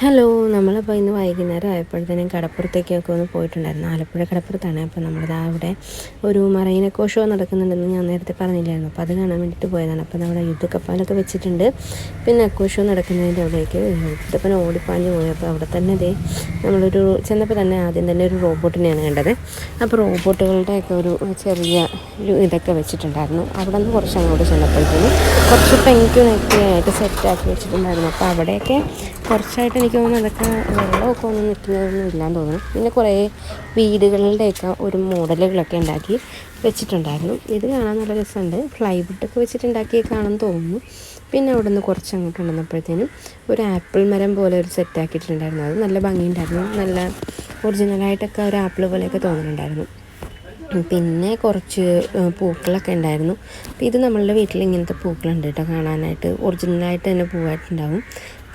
Hello നമ്മളിപ്പോൾ ഇന്ന് വൈകുന്നേരം ആയപ്പോഴത്തേനും കടപ്പുറത്തേക്കൊക്കെ ഒന്ന് പോയിട്ടുണ്ടായിരുന്നു. ആലപ്പുഴ കടപ്പുറത്താണ്. അപ്പോൾ നമ്മളിതാ അവിടെ ഒരു ഷോ നടക്കുന്നുണ്ടെന്ന് ഞാൻ നേരത്തെ പറഞ്ഞില്ലായിരുന്നു. അപ്പോൾ അത് കാണാൻ വേണ്ടിയിട്ട് പോയതാണ്. അപ്പോൾ നമ്മുടെ യുദ്ധക്കപ്പാലൊക്കെ വെച്ചിട്ടുണ്ട്. പിന്നെ അക്കോ ഷോ നടക്കുന്നതിന്റെ അവിടേക്ക് യുദ്ധപ്പന ഓടിപ്പാഞ്ഞ് പോയി. അപ്പോൾ അവിടെ തന്നെ അതേ നമ്മളൊരു ചെന്നപ്പോൾ തന്നെ ആദ്യം തന്നെ ഒരു റോബോട്ടിനെയാണ് കണ്ടത്. അപ്പോൾ റോബോട്ടുകളുടെയൊക്കെ ഒരു ചെറിയ ഒരു ഇതൊക്കെ വെച്ചിട്ടുണ്ടായിരുന്നു. അവിടെ നിന്ന് കുറച്ച് അങ്ങോട്ട് ചെന്നപ്പോഴത്തേനും കുറച്ച് പെൻക്യൂണൊക്കെ ആയിട്ട് സെറ്റാക്കി വെച്ചിട്ടുണ്ടായിരുന്നു. അപ്പോൾ അവിടെയൊക്കെ കുറച്ചായിട്ട് എനിക്ക് തോന്നുന്നു അതൊക്കെ വെള്ളമൊക്കെ ഒന്നും നിൽക്കുന്നതൊന്നും ഇല്ലാന്ന് തോന്നുന്നു. പിന്നെ കുറേ വീടുകളുടെയൊക്കെ ഒരു മോഡലുകളൊക്കെ ഉണ്ടാക്കി വെച്ചിട്ടുണ്ടായിരുന്നു. ഇത് കാണാൻ നല്ല രസമുണ്ട്. ഫ്ലൈവുഡൊക്കെ വെച്ചിട്ടുണ്ടാക്കിയേക്കാണെന്ന് തോന്നുന്നു. പിന്നെ അവിടെ നിന്ന് കുറച്ച് അങ്ങോട്ട് വന്നപ്പോഴത്തേനും ഒരു ആപ്പിൾ മരം പോലെ ഒരു സെറ്റ് ആക്കിയിട്ടുണ്ടായിരുന്നു. അത് നല്ല ഭംഗിയുണ്ടായിരുന്നു. നല്ല ഒറിജിനലായിട്ടൊക്കെ ഒരു ആപ്പിൾ പോലെയൊക്കെ തോന്നുന്നുണ്ടായിരുന്നു പിന്നെ കുറച്ച് പൂക്കളൊക്കെ ഉണ്ടായിരുന്നു. ഇത് നമ്മളുടെ വീട്ടിൽ ഇങ്ങനത്തെ പൂക്കളുണ്ട് കേട്ടോ. കാണാനായിട്ട് ഒറിജിനലായിട്ട് തന്നെ പൂവായിട്ടുണ്ടാവും.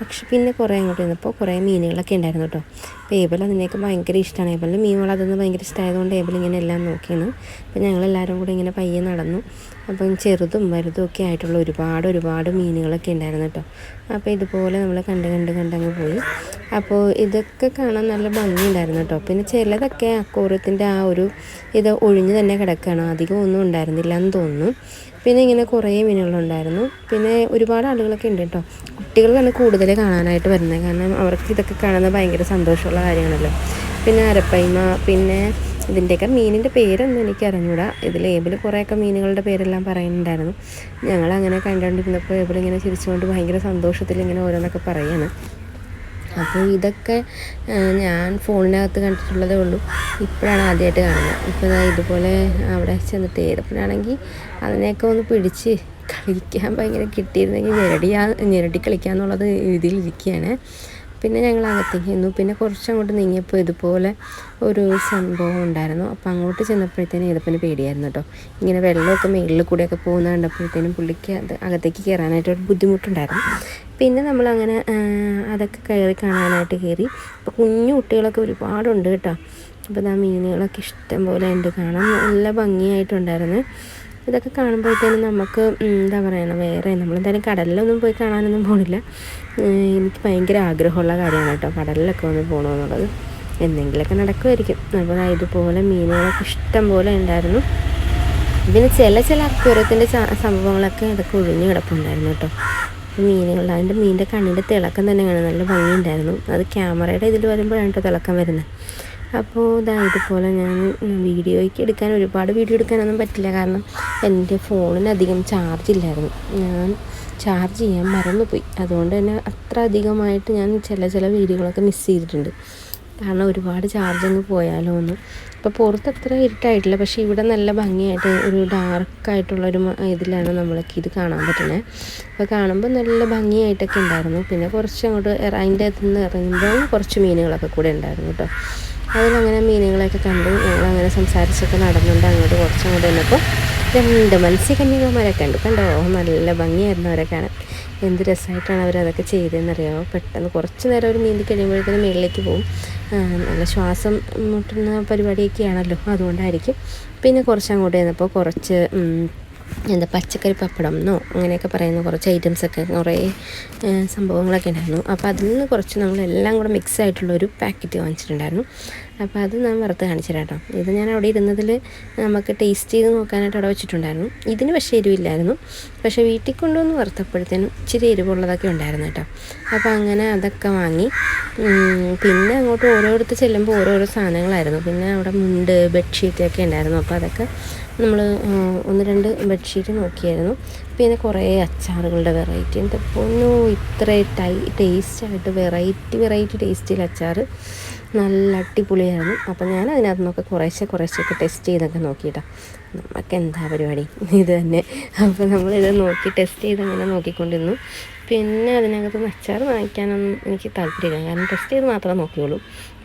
പക്ഷെ പിന്നെ കുറേ അങ്ങോട്ട് നിന്നപ്പോൾ കുറേ മീനുകളൊക്കെ ഉണ്ടായിരുന്നു കേട്ടോ. അപ്പോൾ ഏബൽ അതിനേക്ക് ഭയങ്കര ഇഷ്ടമാണ് ഏബലിന് മീൻ വളർത്തുന്നത് ഭയങ്കര ഇഷ്ടമായതുകൊണ്ട് ഏബൽ ഇങ്ങനെ എല്ലാം നോക്കിയാണ്. അപ്പോൾ ഞങ്ങളെല്ലാവരും കൂടി ഇങ്ങനെ പയ്യെ നടന്നു. അപ്പം ചെറുതും വലുതും ഒക്കെ ആയിട്ടുള്ള ഒരുപാട് ഒരുപാട് മീനുകളൊക്കെ ഉണ്ടായിരുന്നു കേട്ടോ. അപ്പോൾ ഇതുപോലെ നമ്മൾ കണ്ട് കണ്ട് കണ്ടങ്ങ് പോയി. അപ്പോൾ ഇതൊക്കെ കാണാൻ നല്ല ഭംഗിയുണ്ടായിരുന്നു കേട്ടോ. പിന്നെ ചിലതൊക്കെ അക്കോറത്തിന്റെ ആ ഒരു ഇത് ഒഴിഞ്ഞു തന്നെ കിടക്കുകയാണ്. അധികം ഒന്നും ഉണ്ടായിരുന്നില്ല എന്ന് തോന്നുന്നു. പിന്നെ ഇങ്ങനെ കുറേ മീനുകളുണ്ടായിരുന്നു. പിന്നെ ഒരുപാട് ആളുകളൊക്കെ ഉണ്ട് കേട്ടോ. കുട്ടികളാണ് കൂടുതൽ കാണാനായിട്ട് വരുന്നത്. കാരണം അവർക്ക് ഇതൊക്കെ കാണുന്നത് ഭയങ്കര സന്തോഷമുള്ള കാര്യമാണല്ലോ പിന്നെ അരപ്പൈമ പിന്നെ ഇതിന്റെയൊക്കെ മീനിന്റെ പേരൊന്നും എനിക്ക് അറിഞ്ഞൂടാ ഇതിൽ ഏബിൾ കുറേയൊക്കെ മീനുകളുടെ പേരെല്ലാം പറയുന്നുണ്ടായിരുന്നു. ഞങ്ങൾ അങ്ങനെ കണ്ടുകൊണ്ടിരുന്നപ്പോൾ ഏബിൾ ഇങ്ങനെ ചിരിച്ചുകൊണ്ട് ഭയങ്കര സന്തോഷത്തിൽ ഇങ്ങനെ ഓരോന്നൊക്കെ പറയാണ്. അപ്പോൾ ഇതൊക്കെ ഞാൻ ഫോണിനകത്ത് കണ്ടിട്ടുള്ളതേ ഉള്ളൂ. ഇപ്പോഴാണ് ആദ്യമായിട്ട് കാണുന്നത്. ഇപ്പോൾ ഇതുപോലെ അവിടെ ചെന്നിട്ട് ഏതപ്പോഴാണെങ്കിൽ അതിനെയൊക്കെ ഒന്ന് പിടിച്ച് കളിക്കാൻ ഭയങ്കര കിട്ടിയിരുന്നെങ്കിൽ ഞെരടിയാ ഞെരടി കളിക്കാന്നുള്ളത് രീതിയിലിരിക്കുകയാണ് പിന്നെ ഞങ്ങൾ അകത്തേക്ക് ചെന്നു പിന്നെ കുറച്ചങ്ങോട്ട് നീങ്ങിയപ്പോൾ ഇതുപോലെ ഒരു സംഭവം ഉണ്ടായിരുന്നു. അപ്പോൾ അങ്ങോട്ട് ചെന്നപ്പോഴത്തേനും ഏതപ്പന് പേടിയായിരുന്നു കേട്ടോ. ഇങ്ങനെ വെള്ളമൊക്കെ മേളിൽ കൂടെയൊക്കെ പോകുന്ന കണ്ടപ്പോഴത്തേനും പുള്ളിക്ക് അത് അകത്തേക്ക് കയറാനായിട്ട് ഒരു ബുദ്ധിമുട്ടുണ്ടായിരുന്നു. പിന്നെ നമ്മളങ്ങനെ അതൊക്കെ കയറി കാണാനായിട്ട് കയറി. അപ്പോൾ കുഞ്ഞു കുട്ടികളൊക്കെ ഒരുപാടുണ്ട് കേട്ടോ. അപ്പോൾ ആ മീനുകളൊക്കെ ഇഷ്ടം പോലെ ഉണ്ട് കാണാൻ നല്ല ഭംഗിയായിട്ടുണ്ടായിരുന്നു. ഇതൊക്കെ കാണുമ്പോഴത്തേനും നമുക്ക് എന്താ പറയുക വേറെ നമ്മളെന്തായാലും കടലിലൊന്നും പോയി കാണാനൊന്നും പോണില്ല. എനിക്ക് ഭയങ്കര ആഗ്രഹമുള്ള കാര്യമാണ് കേട്ടോ. കടലിലൊക്കെ ഒന്ന് പോകണമെന്നുള്ളത് എന്തെങ്കിലുമൊക്കെ നടക്കുമായിരിക്കും അപ്പോൾ ഇതുപോലെ മീനുകളൊക്കെ ഇഷ്ടം പോലെ ഉണ്ടായിരുന്നു. പിന്നെ ചില ചില അക്വരത്തിന്റെ സംഭവങ്ങളൊക്കെ അതൊക്കെ ഒഴിഞ്ഞു കിടപ്പുണ്ടായിരുന്നു കേട്ടോ. മീനുകൾ അതിന്റെ മീനിന്റെ കണ്ണിന്റെ തിളക്കം തന്നെ കാണാൻ നല്ല ഭംഗിയുണ്ടായിരുന്നു. അത് ക്യാമറയുടെ ഇതിൽ വരുമ്പോഴാണ് കേട്ടോ തിളക്കം വരുന്നത്. അപ്പോൾ ഇതാ ഇതുപോലെ ഞാൻ വീഡിയോയ്ക്ക് എടുക്കാൻ ഒരുപാട് വീഡിയോ എടുക്കാനൊന്നും പറ്റില്ല. കാരണം എന്റെ ഫോണിന് അധികം ചാർജ് ഇല്ലായിരുന്നു. ഞാൻ ചാർജ് ചെയ്യാൻ മറന്നുപോയി. അതുകൊണ്ട് തന്നെ അത്ര അധികമായിട്ട് ഞാൻ ചില ചില വീഡിയോകളൊക്കെ മിസ് ചെയ്തിട്ടുണ്ട്. കാരണം ഒരുപാട് ചാർജ് അങ്ങ് പോയാലോ എന്ന്. ഇപ്പോൾ പുറത്ത് അത്ര ഇരുട്ടായിട്ടില്ല പക്ഷേ ഇവിടെ നല്ല ഭംഗിയായിട്ട് ഒരു ഡാർക്കായിട്ടുള്ളൊരു ഇതിലാണ് നമ്മളൊക്കെ ഇത് കാണാൻ പറ്റുന്നത് അപ്പോൾ കാണുമ്പോൾ നല്ല ഭംഗിയായിട്ടൊക്കെ ഉണ്ടായിരുന്നു. പിന്നെ കുറച്ച് അങ്ങോട്ട് അതിന്റെ അകത്ത് നിന്ന് ഇറങ്ങുമ്പോൾ കുറച്ച് മീനുകളൊക്കെ കൂടെ ഉണ്ടായിരുന്നു കേട്ടോ. അതിലങ്ങനെ മീനുകളെയൊക്കെ കണ്ടു. ഞങ്ങളങ്ങനെ സംസാരിച്ചൊക്കെ നടന്നുണ്ട് അങ്ങോട്ട് കുറച്ചങ്ങോട്ട് വന്നപ്പോൾ രണ്ട് മത്സ്യകന്യകമാരെ കണ്ടു. കണ്ടോ? നല്ല ഭംഗിയായിരുന്നു എന്ത് രസമായിട്ടാണ് അവരതൊക്കെ ചെയ്തതെന്നറിയാമോ പെട്ടെന്ന് കുറച്ച് നേരം ഒരു നീന്തി കഴിയുമ്പോഴത്തേനും മുകളിലേക്ക് പോകും. നല്ല ശ്വാസം മുട്ടുന്ന പരിപാടിയൊക്കെയാണല്ലോ. അതുകൊണ്ടായിരിക്കും. പിന്നെ കുറച്ച് അങ്ങോട്ട് ചെന്നപ്പോൾ കുറച്ച് എന്താ പച്ചക്കറി പപ്പടം എന്നോ അങ്ങനെയൊക്കെ പറയുന്ന കുറച്ച് ഐറ്റംസൊക്കെ കുറേ സംഭവങ്ങളൊക്കെ ഉണ്ടായിരുന്നു. അപ്പോൾ അതിൽ നിന്ന് കുറച്ച് നമ്മളെല്ലാം കൂടെ മിക്സ് ആയിട്ടുള്ള ഒരു പാക്കറ്റ് വാങ്ങിച്ചിട്ടുണ്ടായിരുന്നു. അപ്പോൾ അത് ഞാൻ വറുത്ത് കാണിച്ചു ഇത് ഞാൻ അവിടെ ഇരുന്നതിൽ നമുക്ക് ടേസ്റ്റ് ചെയ്ത് നോക്കാനായിട്ട് അവിടെ വെച്ചിട്ടുണ്ടായിരുന്നു. ഇതിന് പക്ഷേ എരിവില്ലായിരുന്നു. പക്ഷേ വീട്ടിൽ കൊണ്ടുവന്ന് വറുത്തപ്പോഴത്തേനും ഇച്ചിരി എരിവുള്ളതൊക്കെ ഉണ്ടായിരുന്നു കേട്ടോ. അപ്പോൾ അങ്ങനെ അതൊക്കെ വാങ്ങി. പിന്നെ അങ്ങോട്ട് ഓരോരുത്തർ ചെല്ലുമ്പോൾ ഓരോരോ സാധനങ്ങളായിരുന്നു. പിന്നെ അവിടെ മുണ്ട് ബെഡ്ഷീറ്റ് ഒക്കെ ഉണ്ടായിരുന്നു. അപ്പോൾ അതൊക്കെ നമ്മൾ ഒന്ന് രണ്ട് ബെഡ്ഷീറ്റ് നോക്കിയായിരുന്നു. പിന്നെ കുറേ അച്ചാറുകളുടെ വെറൈറ്റി എന്താ ഒന്നും ഇത്ര ടൈ ടേസ്റ്റായിട്ട് വെറൈറ്റി വെറൈറ്റി ടേസ്റ്റിൽ അച്ചാർ നല്ല അടിപൊളിയായിരുന്നു. അപ്പം ഞാൻ അതിനകത്ത് നിന്നൊക്കെ കുറേശ്ശെ കുറേശ്ശെയൊക്കെ ടെസ്റ്റ് ചെയ്തൊക്കെ നോക്കിയിട്ടാണ് നമുക്ക് എന്താ പരിപാടി? ഇത് തന്നെ. അപ്പോൾ നമ്മളിത് നോക്കി ടെസ്റ്റ് ചെയ്ത് അങ്ങനെ നോക്കിക്കൊണ്ടിരുന്നു. പിന്നെ അതിനകത്ത് അച്ചാർ വാങ്ങിക്കാനൊന്നും എനിക്ക് താല്പര്യമില്ല. കാരണം ടെസ്റ്റ് ചെയ്ത് മാത്രമേ നോക്കിയുള്ളൂ.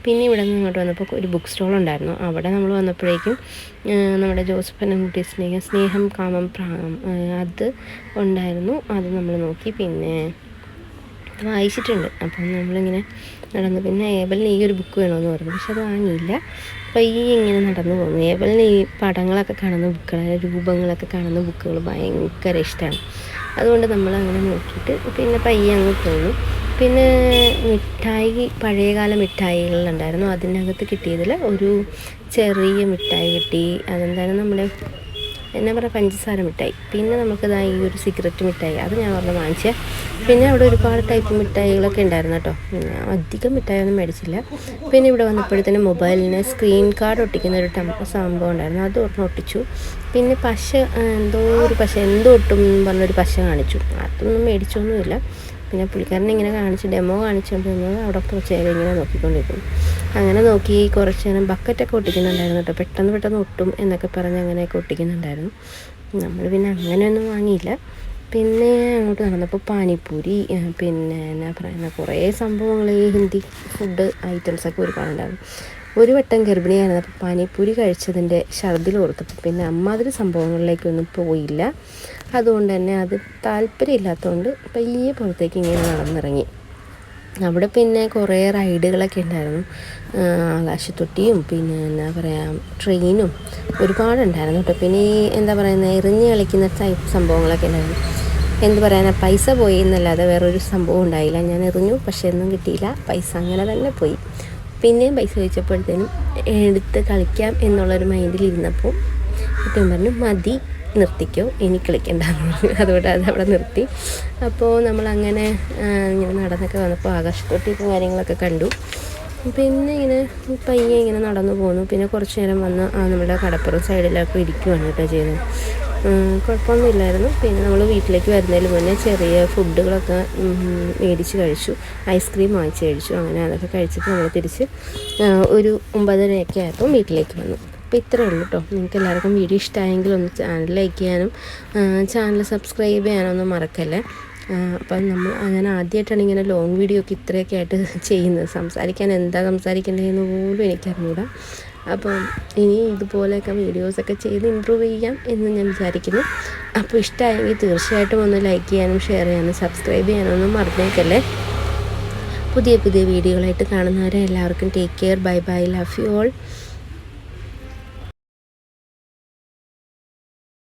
പിന്നെ ഇവിടെ നിന്ന് ഇങ്ങോട്ട് വന്നപ്പോൾ ഒരു ബുക്ക് സ്റ്റോൾ ഉണ്ടായിരുന്നു. അവിടെ നമ്മൾ വന്നപ്പോഴേക്കും നമ്മുടെ ജോസഫൻ സ്നേഹം സ്നേഹം കാമം പ്രാണം അത് ഉണ്ടായിരുന്നു. അത് നമ്മൾ നോക്കി. പിന്നെ വായിച്ചിട്ടുണ്ട്. അപ്പം നമ്മളിങ്ങനെ നടന്നു. പിന്നെ ഏബലിന് ഈ ഒരു ബുക്ക് വേണമെന്ന് പറഞ്ഞു. പക്ഷെ അത് വാങ്ങിയില്ല. അപ്പോൾ ഈ ഇങ്ങനെ നടന്നു പോകുന്നു. ഏബലിന് ഈ പടങ്ങളൊക്കെ കാണുന്ന ബുക്കുകൾ രൂപങ്ങളൊക്കെ കാണുന്ന ബുക്കുകൾ ഭയങ്കര ഇഷ്ടമാണ് അതുകൊണ്ട് നമ്മൾ അങ്ങനെ നോക്കിയിട്ട് പിന്നെ പയ്യെ അങ്ങ് പോന്നു. പിന്നെ മിഠായി പഴയകാല മിഠായികളുണ്ടായിരുന്നു. അതിനകത്ത് കിട്ടിയതിൽ ഒരു ചെറിയ മിഠായി കിട്ടി. അതെന്താണ് നമ്മുടെ എന്നാ പറയുക പഞ്ചസാര മിഠായി. പിന്നെ നമുക്കിതാ ഈ ഒരു സിഗരറ്റ് മിഠായി. അത് ഞാൻ പറഞ്ഞു വാങ്ങിച്ചേ. പിന്നെ അവിടെ ഒരുപാട് ടൈപ്പ് മിഠായികളൊക്കെ ഉണ്ടായിരുന്നു കേട്ടോ. അധികം മിഠായിയൊന്നും മേടിച്ചില്ല. പിന്നെ ഇവിടെ വന്നപ്പോഴത്തേനും മൊബൈലിന് സ്ക്രീൻ കാർഡ് ഒട്ടിക്കുന്ന ഒരു സംഭവം ഉണ്ടായിരുന്നു. അത് ഒരെണ്ണം ഒട്ടിച്ചു. പിന്നെ പശ എന്തോ ഒരു പശ എന്തോ ഒട്ടും പറഞ്ഞൊരു പശ കാണിച്ചു. അതൊന്നും മേടിച്ചൊന്നുമില്ല. പിന്നെ പുള്ളിക്കാരനെ ഇങ്ങനെ കാണിച്ച് ഡെമോ കാണിച്ചുകൊണ്ടിരുന്നത് അവിടെ കുറച്ച് നേരം ഇങ്ങനെ നോക്കിക്കൊണ്ടിരിക്കും അങ്ങനെ നോക്കി കുറച്ച് നേരം ബക്കറ്റൊക്കെ ഒട്ടിക്കുന്നുണ്ടായിരുന്നു കേട്ടോ. പെട്ടെന്ന് പെട്ടെന്ന് ഒട്ടും എന്നൊക്കെ പറഞ്ഞ് അങ്ങനെയൊക്കെ ഒട്ടിക്കുന്നുണ്ടായിരുന്നു. നമ്മൾ പിന്നെ അങ്ങനെയൊന്നും വാങ്ങിയില്ല. പിന്നെ അങ്ങോട്ട് നടന്നപ്പോൾ പാനിപ്പൂരി പിന്നെ എന്നാ പറയുന്ന കുറേ സംഭവങ്ങൾ ഈ ഹിന്ദി ഫുഡ് ഐറ്റംസൊക്കെ ഒരുപാടുണ്ടാകും ഒരു വട്ടം ഗർഭിണിയായിരുന്നു അപ്പോൾ പാനിപ്പൂരി കഴിച്ചതിന്റെ ഛർദിൽ ഓർത്തപ്പോൾ പിന്നെ അമ്മാതിരി സംഭവങ്ങളിലേക്കൊന്നും പോയില്ല. അതുകൊണ്ട് തന്നെ അത് താല്പര്യമില്ലാത്തതുകൊണ്ട് പയ്യെ പുറത്തേക്ക് ഇങ്ങനെ നടന്നിറങ്ങി. അവിടെ പിന്നെ കുറേ റൈഡുകളൊക്കെ ഉണ്ടായിരുന്നു. ആകാശത്തൊട്ടിയും പിന്നെ എന്താ പറയുക ട്രെയിനും ഒരുപാടുണ്ടായിരുന്നു കേട്ടോ. പിന്നെ ഈ എന്താ പറയുന്നത് എറിഞ്ഞ് കളിക്കുന്ന ടൈപ്പ് സംഭവങ്ങളൊക്കെ ഉണ്ടായിരുന്നു. എന്ത് പറയാനാ പൈസ പോയി എന്നല്ലാതെ വേറൊരു സംഭവം ഉണ്ടായില്ല. ഞാൻ എറിഞ്ഞു പക്ഷേ ഒന്നും കിട്ടിയില്ല. പൈസ അങ്ങനെ തന്നെ പോയി. പിന്നെയും പൈസ ചോദിച്ചപ്പോഴത്തേനും എടുത്ത് കളിക്കാം എന്നുള്ളൊരു മൈൻഡിൽ ഇരുന്നപ്പോൾ ഏറ്റവും പറഞ്ഞു മതി. നിർത്തിക്കോ? ഇനി കളിക്കണ്ടെന്ന് പറഞ്ഞു അതുകൊണ്ട് അത് അവിടെ നിർത്തി. അപ്പോൾ നമ്മളങ്ങനെ ഇങ്ങനെ നടന്നൊക്കെ വന്നപ്പോൾ ആകാശത്തൊട്ടിയും കാര്യങ്ങളൊക്കെ കണ്ടു. പിന്നെ ഇങ്ങനെ പയ്യെ ഇങ്ങനെ നടന്നു പോന്നു. പിന്നെ കുറച്ച് നേരം വന്ന് നമ്മുടെ കടപ്പുറം സൈഡിലൊക്കെ ഇരിക്കുവാണ് കേട്ടോ ചെയ്തത് കുഴപ്പമൊന്നുമില്ലായിരുന്നു. പിന്നെ നമ്മൾ വീട്ടിലേക്ക് വരുന്നതിന് മുന്നേ ചെറിയ ഫുഡുകളൊക്കെ മേടിച്ച് കഴിച്ചു. ഐസ്ക്രീം വാങ്ങിച്ച് കഴിച്ചു. അങ്ങനെ അതൊക്കെ കഴിച്ചിട്ട് നമ്മൾ തിരിച്ച് ഒരു ഒമ്പതരയൊക്കെ ആയപ്പോൾ വീട്ടിലേക്ക് വന്നു. അപ്പോൾ ഇത്രയേ ഉള്ളൂ കേട്ടോ. നിങ്ങൾക്ക് എല്ലാവർക്കും വീഡിയോ ഇഷ്ടമായെങ്കിൽ ഒന്ന് ചാനൽ ലൈക്ക് ചെയ്യാനും ചാനൽ സബ്സ്ക്രൈബ് ചെയ്യാനും ഒന്നും മറക്കല്ലേ അപ്പം നമ്മൾ അങ്ങനെ ആദ്യമായിട്ടാണ് ഇങ്ങനെ ലോങ് വീഡിയോ ഒക്കെ ഇത്രയൊക്കെ ആയിട്ട് ചെയ്യുന്നത്. സംസാരിക്കാൻ എന്താ സംസാരിക്കേണ്ടതെന്ന് പോലും എനിക്കറിഞ്ഞൂടാ. അപ്പം ഇനി ഇതുപോലെയൊക്കെ വീഡിയോസൊക്കെ ചെയ്ത് ഇമ്പ്രൂവ് ചെയ്യാം എന്ന് ഞാൻ വിചാരിക്കുന്നു. അപ്പോൾ ഇഷ്ടമായെങ്കിൽ തീർച്ചയായിട്ടും ഒന്ന് ലൈക്ക് ചെയ്യാനും ഷെയർ ചെയ്യാനും സബ്സ്ക്രൈബ് ചെയ്യാനും ഒന്നും മറന്നേക്കല്ലേ? പുതിയ പുതിയ വീഡിയോകളായിട്ട് കാണുന്നവരെ എല്ലാവർക്കും take care bye bye love you all